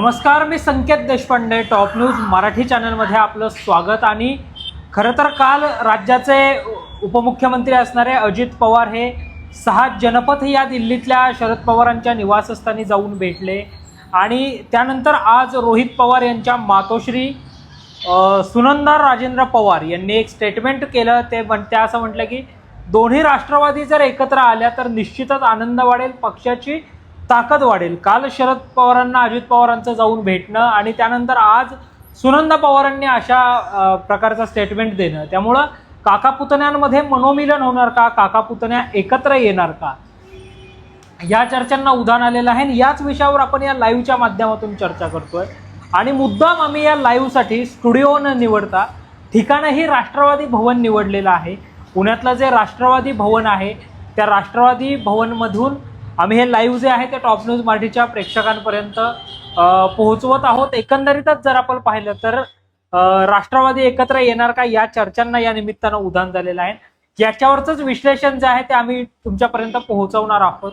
नमस्कार मी Sanket Deshpande top news Marathi चॅनलमध्ये आपलं स्वागत. आणि खरं तर काल राज्याचे उपमुख्यमंत्री असणारे अजित पवार हे सहा जनपथ या दिल्लीतल्या शरद पवारांच्या निवासस्थानी जाऊन भेटले. आणि त्यानंतर आज रोहित पवार यांच्या मातोश्री सुनंदार सुनंदा राजेंद्र पवार यांनी एक स्टेटमेंट केलं. ते म्हण त्या असं म्हटलं की दोन्ही राष्ट्रवादी जर एकत्र आल्या तर निश्चितच आनंद वाढेल. पक्षाची ताकद वाढेल. काल शरद पवारांना अजित पवारांचं जाऊन भेटणं आणि त्यानंतर आज सुनंदा पवारांनी अशा प्रकारचं स्टेटमेंट देणं. त्यामुळं काका पुतण्यांमध्ये मनोमिलन होणार का? काका पुतण्या एकत्र येणार का? या चर्चांना उधाण आलेलं आहे आणि याच विषयावर आपण या लाईव्हच्या माध्यमातून चर्चा करतोय. आणि मुद्दाम आम्ही या लाईव्हसाठी स्टुडिओ न निवडता ठिकाणही राष्ट्रवादी भवन निवडलेलं आहे. पुण्यातलं जे राष्ट्रवादी भवन आहे त्या राष्ट्रवादी भवनमधून आम्ही हे लाईव्ह जे आहे ते टॉप न्यूज मराठीच्या प्रेक्षकांपर्यंत पोहोचवत आहोत. एकंदरीतच जर आपण पाहिलं तर राष्ट्रवादी एकत्र येणार का या चर्चांना या निमित्तानं उधाण झालेलं आहे. याच्यावरच विश्लेषण जे आहे ते आम्ही तुमच्यापर्यंत पोहोचवणार आहोत.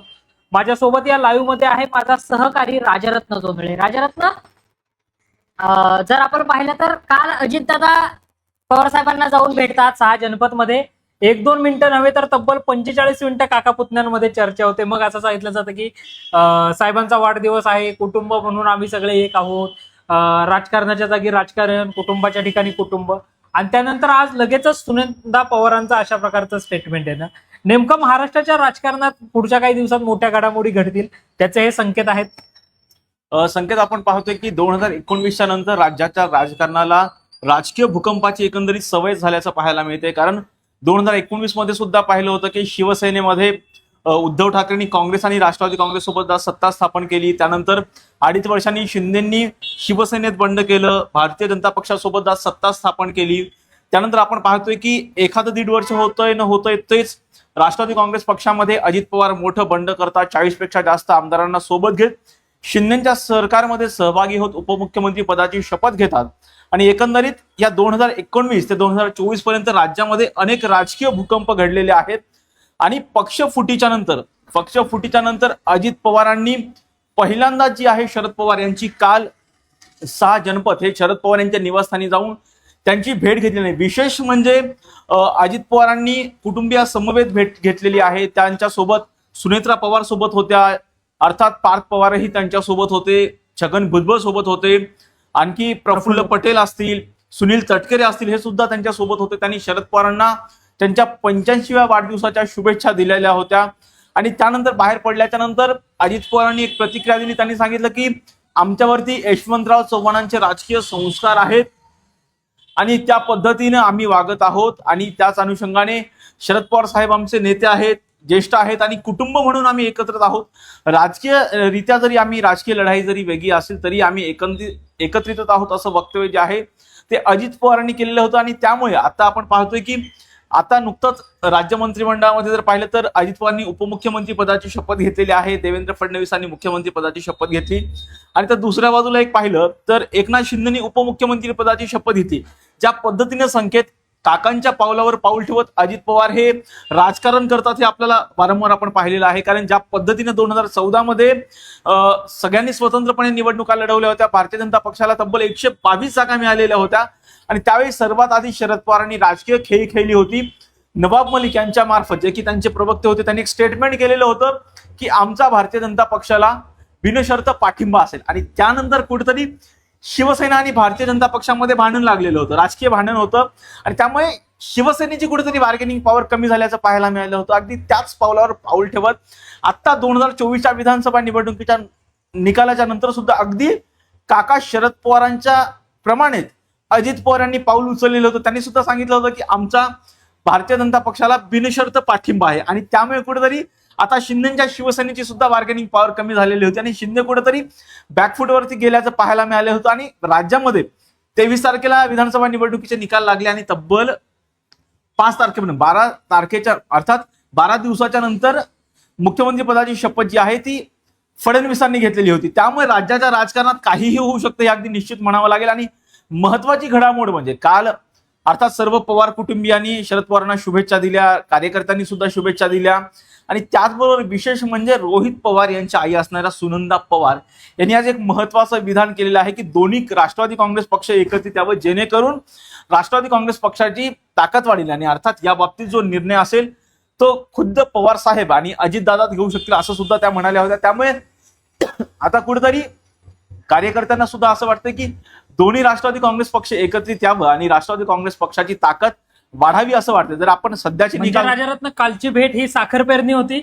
माझ्यासोबत या लाईव्हमध्ये आहे माझा सहकारी राजरत्न जोंधळे. राजरत्न जर आपण पाहिलं तर काल अजितदादा पवार साहेबांना जाऊन भेटतात सहा जनपदमध्ये एक दोन मिनिटं नव्हे तर तब्बल पंचेचाळीस मिनिटं काका पुतण्यांमध्ये चर्चा होते. मग असं सांगितलं जातं की साहेबांचा वाढदिवस आहे कुटुंब म्हणून आम्ही सगळे एक आहोत. राजकारणाच्या जागी राजकारण कुटुंबाच्या ठिकाणी कुटुंब. आणि त्यानंतर आज लगेचच सुनंदा पवारांचं अशा प्रकारचं स्टेटमेंट आहे ना नेमकं महाराष्ट्राच्या राजकारणात पुढच्या काही दिवसात मोठ्या घडामोडी घडतील त्याचे हे संकेत आहेत. संकेत आपण पाहतोय की दोन हजार एकोणवीसच्या नंतर राज्याच्या राजकारणाला राजकीय भूकंपाची एकंदरीत सवय झाल्याचं पाहायला मिळते कारण दोन हजार एकोणवीसमध्ये सुद्धा पाहिलं होतं की शिवसेनेमध्ये उद्धव ठाकरेंनी काँग्रेस आणि राष्ट्रवादी काँग्रेस सोबत सत्ता स्थापन केली. त्यानंतर अडीच वर्षांनी शिंदेंनी शिवसेनेत बंड केलं. भारतीय जनता पक्षासोबत सत्ता स्थापन केली. त्यानंतर आपण पाहतोय की एखादं दीड वर्ष होतंय न होतंय तेच राष्ट्रवादी काँग्रेस पक्षामध्ये अजित पवार मोठं बंड करता चाळीसपेक्षा जास्त आमदारांना सोबत घेत. शिंदेच्या सरकारमध्ये सहभागी होत उपमुख्यमंत्री पदाची शपथ घेतात. आणि एकंदरीत या दोन हजार एकोणवीस ते दोन हजार चोवीसपर्यंत राज्यामध्ये अनेक राजकीय भूकंप घडलेले आहेत. आणि पक्ष फुटीच्या नंतर पक्ष फुटीच्या नंतर अजित पवारांनी पहिल्यांदा जी आहे शरद पवार यांची काल सहा जनपद हे शरद पवार यांच्या निवासस्थानी जाऊन त्यांची भेट घेतली नाही. विशेष म्हणजे अजित पवारांनी कुटुंबिया समवेत भेट घेतलेली आहे. त्यांच्यासोबत सुनेत्रा पवार सोबत होत्या. अर्थात पार्थ पवारही त्यांच्यासोबत होते छगन भुजबळ सोबत होते आणखी प्रफुल्ल पटेल असतील सुनील तटकरे असतील हे सुद्धा त्यांच्यासोबत होते. त्यांनी शरद पवारांना त्यांच्या पंच्याऐंशीव्या वाढदिवसाच्या शुभेच्छा दिलेल्या होत्या. आणि त्यानंतर बाहेर पडल्याच्या नंतर अजित पवारांनी एक प्रतिक्रिया दिली. त्यांनी सांगितलं की आमच्यावरती यशवंतराव चव्हाणांचे राजकीय संस्कार आहेत आणि त्या पद्धतीनं आम्ही वागत आहोत. आणि त्याच अनुषंगाने शरद पवार साहेब आमचे नेते आहेत. ज्येष्ठ आहेत आणि कुटुंब म्हणून आम्ही एकत्रित आहोत. राजकीय रित्या जरी आम्ही राजकीय लढाई जरी वेगळी असेल तरी आम्ही एकत्रित एकत्रितच आहोत असं वक्तव्य जे आहे ते अजित पवारांनी केलेलं होतं. आणि त्यामुळे आता आपण पाहतोय की आता नुकतंच राज्य मंत्रिमंडळामध्ये जर पाहिलं तर अजित पवारांनी उपमुख्यमंत्री पदाची शपथ घेतलेली आहे देवेंद्र फडणवीसांनी मुख्यमंत्री पदाची शपथ घेतली. आणि तर दुसऱ्या बाजूला एक पाहिलं तर एकनाथ शिंदेनी उपमुख्यमंत्री पदाची शपथ घेतली. ज्या पद्धतीने संकेत काकांच्या पावलावर पाऊल ठेवत अजित पवार हे राजकारण करतात हे आपल्याला वारंवार आपण पाहिलेलं आहे. कारण ज्या पद्धतीने दोन हजार चौदा मध्ये अं, सगळ्यांनी स्वतंत्रपणे निवडणुका लढवल्या होत्या. भारतीय जनता पक्षाला तब्बल एकशे बावीस जागा मिळालेल्या होत्या. आणि त्यावेळी सर्वात आधी शरद पवारांनी राजकीय खेळी खेळली होती. नवाब मलिक यांच्या मार्फत जे की त्यांचे प्रवक्ते होते त्यांनी एक स्टेटमेंट केलेलं होतं की आमचा भारतीय जनता पक्षाला बिनशर्त पाठिंबा असेल. आणि त्यानंतर कुठेतरी शिवसेना आणि भारतीय जनता पक्षामध्ये भांडण लागलेलं होतं राजकीय भांडण होतं. आणि त्यामुळे शिवसेनेची कुठेतरी बार्गेनिंग पॉवर कमी झाल्याचं पाहायला मिळालं होतं. अगदी त्याच पावलावर पाऊल ठेवत आता दोन हजार चोवीसच्या विधानसभा निवडणुकीच्या निकालाच्या नंतर सुद्धा अगदी काका शरद पवारांच्या प्रमाणेच अजित पवार यांनी पाऊल उचललेलं होतं. त्यांनी सुद्धा सांगितलं होतं की आमचा भारतीय जनता पक्षाला बिनशर्त पाठिंबा आहे. आणि त्यामुळे कुठेतरी आता शिंदेच्या शिवसेनेची सुद्धा बार्गेनिंग पॉवर कमी झालेली होती आणि शिंदे कुठेतरी बॅकफुटवरती गेल्याचं पाहायला मिळालं होतं आणि राज्यामध्ये तेवीस तारखेला विधानसभा निवडणुकीचे निकाल लागले आणि तब्बल पाच तारखेपर्यंत बारा तारखेच्या अर्थात बारा दिवसाच्या नंतर मुख्यमंत्री पदाची शपथ जी आहे ती फडणवीसांनी घेतलेली होती. त्यामुळे राज्याच्या राजकारणात काहीही होऊ शकतं हे अगदी निश्चित म्हणावं लागेल आणि महत्वाची घडामोड म्हणजे काल अर्थात सर्व पवार कुटुंबियांनी शरद पवारांना शुभेच्छा दिल्या कार्यकर्त्यांनी सुद्धा शुभेच्छा दिल्या. आणि त्याचबरोबर विशेष म्हणजे रोहित पवार यांच्या आई असणाऱ्या सुनंदा पवार यांनी आज एक महत्वाचं विधान केलेलं आहे की दोन्ही राष्ट्रवादी काँग्रेस पक्ष एकत्रित यावं जेणेकरून राष्ट्रवादी काँग्रेस पक्षाची ताकद वाढेल. आणि अर्थात या बाबतीत जो निर्णय असेल तो खुद्द पवार साहेब आणि अजितदादात घेऊ शकतील असं सुद्धा त्या म्हणाल्या होत्या. त्यामुळे आता कुठेतरी कार्यकर्त्यांना सुद्धा असं वाटतं की दोन्ही राष्ट्रवादी काँग्रेस पक्ष एकत्रित यावं आणि राष्ट्रवादी काँग्रेस पक्षाची ताकद वाढावी असं वाटतं जर आपण सध्याचे म्हणजे निकाल राजारत्न कालची भेट ही साखर पेरणी होती?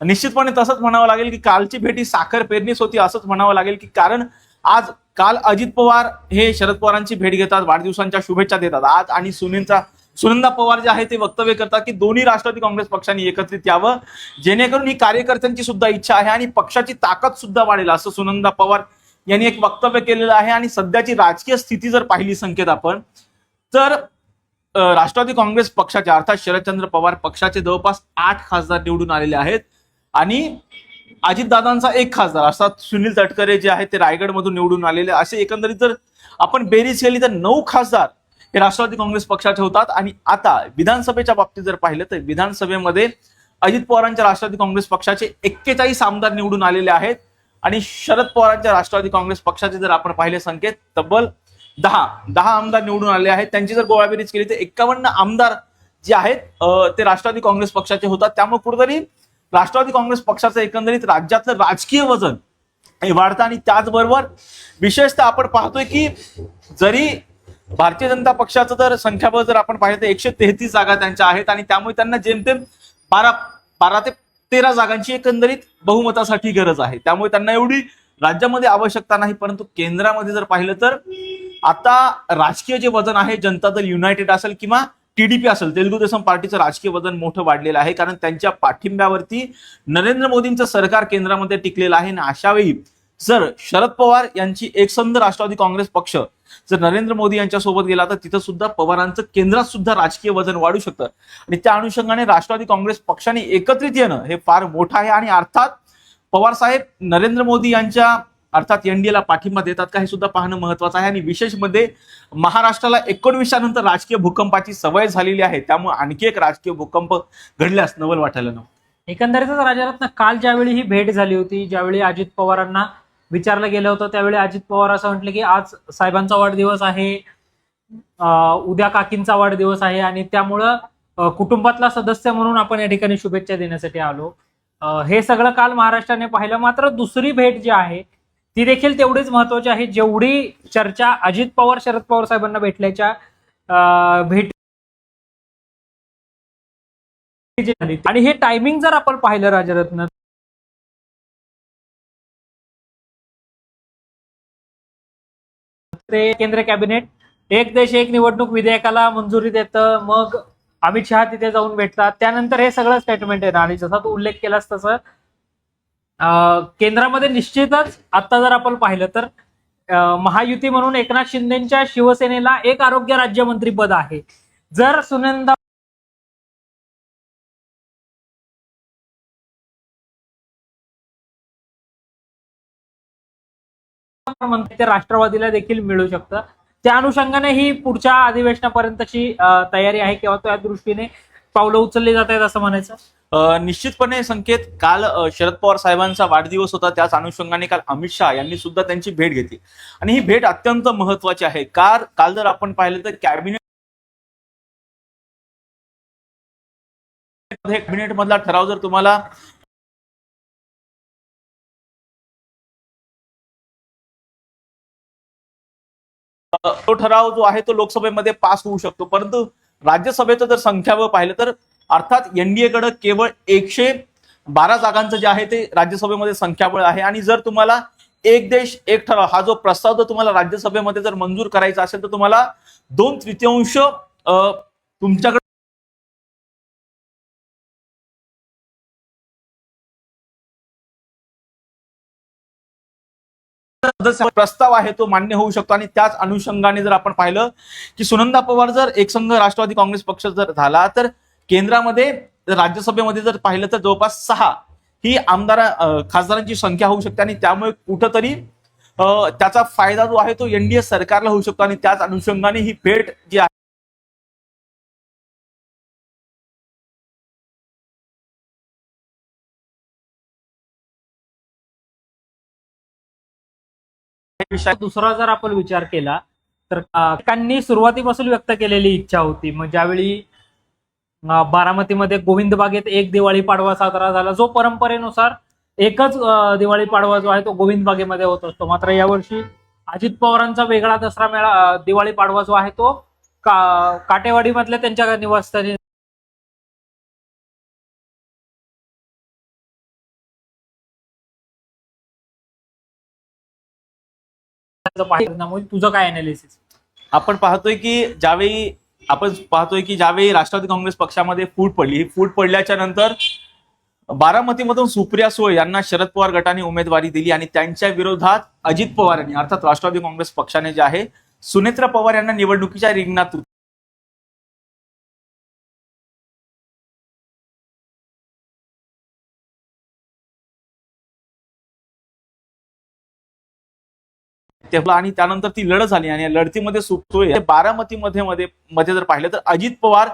निश्चितपणे तसंच म्हणावं लागेल की कालची भेट ही साखर पेरणीच होती असंच म्हणावं लागेल की कारण आज काल अजित पवार हे शरद पवारांची भेट घेतात वाढदिवसांच्या शुभेच्छा देतात. आज आणि सुनीलचा सुनंदा पवार जे आहे ते वक्तव्य करतात की दोन्ही राष्ट्रवादी काँग्रेस पक्षांनी एकत्रित यावं. जेणेकरून ही कार्यकर्त्यांची सुद्धा इच्छा आहे आणि पक्षाची ताकद सुद्धा वाढेल असं सुनंदा पवार यांनी एक वक्तव्य केलेलं आहे. आणि सध्याची राजकीय स्थिती जर पाहिली संकेत आपण तर राष्ट्रवादी काँग्रेस पक्षाचे अर्थात शरदचंद्र पवार पक्षाचे जवळपास आठ खासदार निवडून आलेले आहेत. आणि अजितदादांचा एक खासदार अर्थात सुनील तटकरे जे आहेत ते रायगडमधून निवडून आलेले. असे एकंदरीत जर आपण बेरीज केली तर नऊ खासदार हे राष्ट्रवादी काँग्रेस पक्षाचे होतात. आणि आता विधानसभेच्या बाबतीत जर पाहिलं तर विधानसभेमध्ये अजित पवारांच्या राष्ट्रवादी काँग्रेस पक्षाचे एक्केचाळीस आमदार निवडून आलेले आहेत. आणि शरद पवारांच्या राष्ट्रवादी काँग्रेस पक्षाचे जर आपण पाहिले संकेत तब्बल दहा. दहा आमदार निवडून आले आहेत. त्यांची जर गोळाबेरीज केली तर एक्कावन्न आमदार जे आहेत ते राष्ट्रवादी काँग्रेस पक्षाचे होतात. त्यामुळे कुठेतरी राष्ट्रवादी काँग्रेस पक्षाचं एकंदरीत राज्यातलं राजकीय वजन हे वाढतं आणि त्याचबरोबर विशेषतः आपण पाहतोय की जरी भारतीय जनता पक्षाचं जर संख्याबळ जर आपण पाहिलं तर एकशे तेहतीस जागा त्यांच्या आहेत आणि त्यामुळे त्यांना जेमतेम बारा बारा ते तेरा जागांची एकंदरीत बहुमतासाठी गरज आहे. त्यामुळे त्यांना एवढी राज्यामध्ये आवश्यकता नाही. परंतु केंद्रामध्ये जर पाहिलं तर आता राजकीय जे वजन आहे जनता दल युनायटेड असेल किंवा टीडीपी असेल तेलुगू देसम पार्टीचं राजकीय वजन मोठं वाढलेलं आहे. कारण त्यांच्या पाठिंब्यावरती नरेंद्र मोदींचं सरकार केंद्रामध्ये टिकलेलं आहे. आणि अशावेळी जर शरद पवार यांची एकसंध राष्ट्रवादी काँग्रेस पक्ष जर नरेंद्र मोदी यांच्यासोबत गेला तर तिथं सुद्धा पवारांचं केंद्रात सुद्धा राजकीय वजन वाढू शकतं. आणि त्या अनुषंगाने राष्ट्रवादी काँग्रेस पक्षाने एकत्रित येणं हे फार मोठं आहे. आणि अर्थात पवार साहेब नरेंद्र मोदी यांच्या अर्थात एनडीएला पाठिंबा देतात का हे सुद्धा पाहणं महत्वाचं आहे. आणि विशेषमध्ये महाराष्ट्राला एकोणवीसच्यानंतर राजकीय भूकंपाची सवय झालेली आहे. त्यामुळे आणखी एक राजकीय भूकंप घडल्यास नवल वाटायला नको. एकंदरीतच राजारत्न काल ज्यावेळी ही भेट झाली होती ज्यावेळी अजित पवारांना विचारलं गेलं होतं त्यावेळी अजित पवार असं म्हटलं की आज साहेबांचा वाढदिवस आहे उद्या काकींचा वाढदिवस आहे आणि त्यामुळं कुटुंबातला सदस्य म्हणून आपण या ठिकाणी शुभेच्छा देण्यासाठी आलो. हे सगळं काल महाराष्ट्राने पाहिलं मात्र दुसरी भेट जी आहे ती देखील तेवढीच महत्वाची आहे. जेवढी चर्चा अजित पवार शरद पवार साहेबांना भेटल्याच्या भेट आणि हे टायमिंग जर आपण पाहिलं राजरत्न ते केंद्र कॅबिनेट एक देश एक निवडणूक विधेयकाला मंजुरी देतं मग अमित शहा तिथे जाऊन भेटतात. त्यानंतर हे सगळं स्टेटमेंट आहे. आणि जसा तू उल्लेख केलास तसं केंद्रामध्ये निश्चितच आता जर आपण पाहिलं तर महायुती म्हणून एकनाथ शिंदेच्या शिवसेनेला एक आरोग्य राज्यमंत्री पद आहे. जर सुनंदा म्हणते ते राष्ट्रवादीला देखील मिळू शकतं. त्या अनुषंगाने ही पुढच्या अधिवेशनापर्यंतची तयारी आहे किंवा त्या दृष्टीने पावलं उचलली जात आहेत असं म्हणायचं? निश्चितपणे संकेत काल शरद पवार साहेबांचा वाढदिवस होता त्याच अनुषंगाने काल अमित शहा यांनी सुद्धा त्यांची भेट घेतली. आणि ही भेट अत्यंत महत्वाची आहे. कार काल जर आपण पाहिलं तर कॅबिनेट कॅबिनेट मधला ठराव जर तुम्हाला तो ठराव जो आहे तो लोकसभेमध्ये पास होऊ शकतो. परंतु राज्यसभेचं जर संख्याबळ पाहिलं तर अर्थात एनडीएकडे केवळ एकशे बारा जागांचं जे आहे ते राज्यसभेमध्ये संख्याबळ आहे. आणि जर तुम्हाला एक देश एक ठराव हा जो प्रस्ताव जर तुम्हाला राज्यसभेमध्ये जर मंजूर करायचा असेल तर तुम्हाला दोन तृतीयांश तुमच्याकडे प्रस्ताव आहे तो मान्य होऊ शकतो. आणि त्याच अनुषंगाने जर आपण पाहिलं की सुनंदा पवार जर एकसंघ राष्ट्रवादी काँग्रेस पक्ष जर झाला तर केंद्रामध्ये राज्यसभेमध्ये जर पाहिलं तर जवळपास सहा ही आमदार खासदारांची संख्या होऊ शकते. आणि त्यामुळे कुठंतरी त्याचा फायदा जो आहे तो एनडीए सरकारला होऊ शकतो. आणि त्याच अनुषंगाने ही भेट जी आहे विषय दुसरा जर आपण विचार केला तर अं, त्यांनी सुरुवातीपासून व्यक्त केलेली इच्छा होती. मग ज्यावेळी बारामतीमध्ये गोविंद बागेत एक दिवाळी पाडवा साजरा झाला जो परंपरेनुसार एकच दिवाळी पाडवा जो आहे तो गोविंद बागेमध्ये होत असतो. मात्र यावर्षी अजित पवारांचा वेगळा दसरा मेळा दिवाळी पाडवा जो आहे तो का काटेवाडीमधल्या त्यांच्या निवासस्थानी पाहिजे म्हणजे तुझं काय अनालिसिस आपण पाहतोय की ज्यावेळी आपण पाहतोय की ज्यावेळी राष्ट्रवादी काँग्रेस पक्षामध्ये फूट पडली ही फूट पडल्याच्या नंतर बारामतीमधून सुप्रिया सुळे यांना शरद पवार गटाने उमेदवारी दिली आणि त्यांच्या विरोधात अजित पवार यांनी अर्थात राष्ट्रवादी काँग्रेस पक्षाने जे आहे सुनेत्रा पवार यांना निवडणुकीच्या रिंगणात तेव्हा आणि त्यानंतर ती लढत झाली आणि या लढतीमध्ये सुटतोय. बारामतीमध्ये मध्ये मध्ये जर पाहिलं तर अजित पवार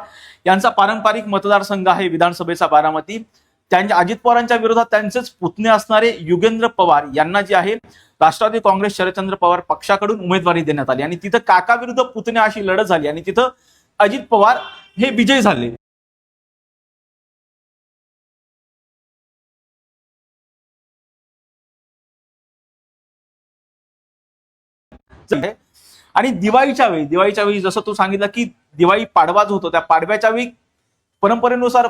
यांचा पारंपरिक मतदारसंघ आहे विधानसभेचा बारामती. त्यांच्या अजित पवारांच्या विरोधात त्यांचेच पुतणे असणारे युगेंद्र पवार यांना जे आहे राष्ट्रवादी काँग्रेस शरदचंद्र पवार पक्षाकडून उमेदवारी देण्यात आली. आणि तिथं काका विरुद्ध पुतणे अशी लढत झाली आणि तिथं अजित पवार हे विजयी झाले. आणि दिवाळीच्या वेळी दिवाळीच्या वेळी जसं तू सांगितलं की दिवाळी पाडवाच होतो त्या पाडव्याच्या वेळी परंपरेनुसार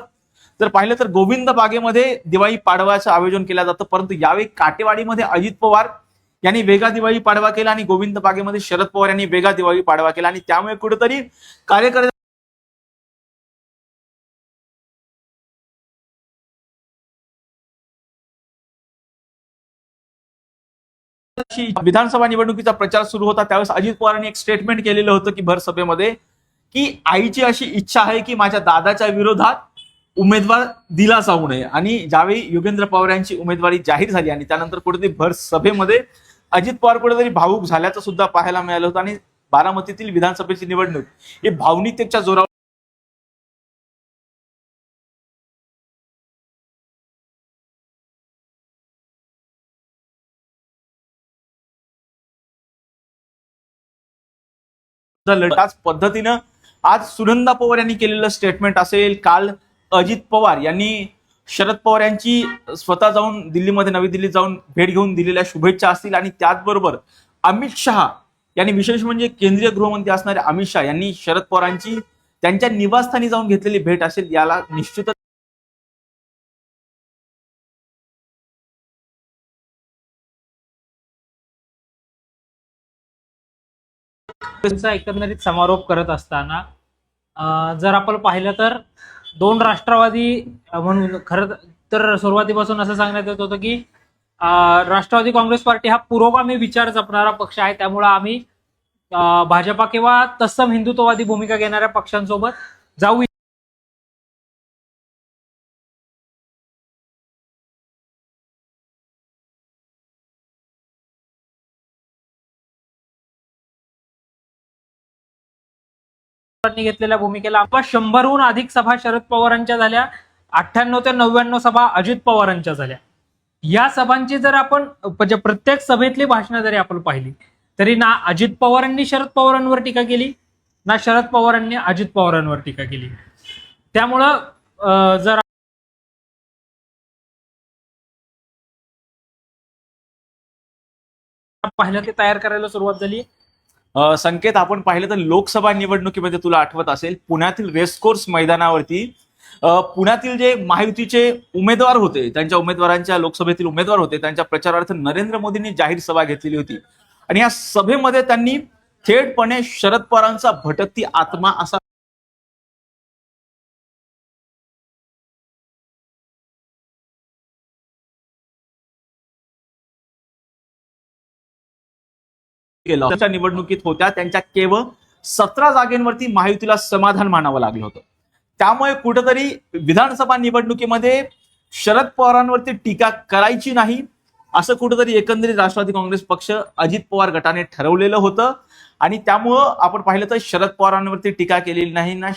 जर पाहिलं तर गोविंद बागेमध्ये दिवाळी पाडवाचं आयोजन केलं जातं परंतु यावेळी काटेवाडीमध्ये अजित पवार यांनी वेगा दिवाळी पाडवा केला आणि गोविंद बागेमध्ये शरद पवार यांनी वेगा दिवाळी पाडवा केला. आणि त्यामुळे कुठेतरी कार्यकर्ते विधानसभा निवडणुकीचा प्रचार सुरू होता. त्यावेळेस अजित पवारांनी एक स्टेटमेंट केलेलं होतं की भर सभेमध्ये की आईची अशी इच्छा आहे की माझ्या दादाच्या विरोधात उमेदवार दिला जाऊ नये. आणि ज्यावेळी योगेंद्र पवार यांची उमेदवारी जाहीर झाली आणि त्यानंतर कुठेतरी भर सभेमध्ये अजित पवार कुठेतरी भावूक झाल्याचं सुद्धा पाहायला मिळालं होतं. आणि बारामतीतील विधानसभेची निवडणूक ही भावनिकतेच्या जोरावर लढ- त्याच पद्धतीनं आज सुनंदा पवार यांनी केलेलं स्टेटमेंट असेल काल अजित पवार यांनी शरद पवार यांची स्वतः जाऊन दिल्लीमध्ये नवी दिल्लीत जाऊन भेट घेऊन दिलेल्या शुभेच्छा असतील आणि त्याचबरोबर अमित शहा यांनी विशेष म्हणजे केंद्रीय गृहमंत्री असणारे अमित शहा यांनी शरद पवारांची त्यांच्या निवासस्थानी जाऊन घेतलेली भेट असेल याला निश्चितच त्यांचा एकंदरीत समारोप करत असताना जर आपण पाहिलं तर दोन राष्ट्रवादी म्हणून खरं तर सुरुवातीपासून असं सांगण्यात येत होतं की राष्ट्रवादी काँग्रेस पार्टी हा पुरोगामी विचार जपणारा पक्ष आहे. त्यामुळं आम्ही भाजपा किंवा तत्सम हिंदुत्ववादी भूमिका घेणाऱ्या पक्षांसोबत जाऊ घेतलेल्या भूमिकेला आपण शंभरहून अधिक सभा शरद पवारांच्या झाल्या अठ्ठ्याण्णव ते नव्याण्णव सभा अजित पवारांच्या झाल्या. या सभांची जर आपण म्हणजे प्रत्येक सभेतली भाषणं जरी आपण पाहिली तरी ना अजित पवारांनी शरद पवारांवर टीका केली ना शरद पवारांनी अजित पवारांवर टीका केली. त्यामुळं अं, जर पाहिलं की तयार करायला सुरुवात झाली संकेत आपण पाहिलं तर लोकसभा निवडणुकीमध्ये तुला आठवत असेल पुण्यातील रेसकोर्स मैदानावरती पुण्यातील जे महायुतीचे उमेदवार होते त्यांच्या उमेदवारांच्या लोकसभेतील उमेदवार होते त्यांच्या प्रचारार्थ नरेंद्र मोदींनी जाहीर सभा घेतलेली होती. आणि या सभेमध्ये त्यांनी थेटपणे शरद पवारांचा भटकती आत्मा असा केलं. निवडणुकीत होत्या. त्यांच्या केवळ सतरा जागेंवरती महायुतीला समाधान मानावं लागलं होतं. त्यामुळे कुठेतरी विधानसभा निवडणुकीमध्ये शरद पवारांवरती टीका करायची नाही असं कुठेतरी एकंदरीत राष्ट्रवादी काँग्रेस पक्ष अजित पवार गटाने ठरवलेलं होतं. आणि त्यामुळं आपण पाहिलं तर शरद पवारांवरती टीका केलेली नाही ना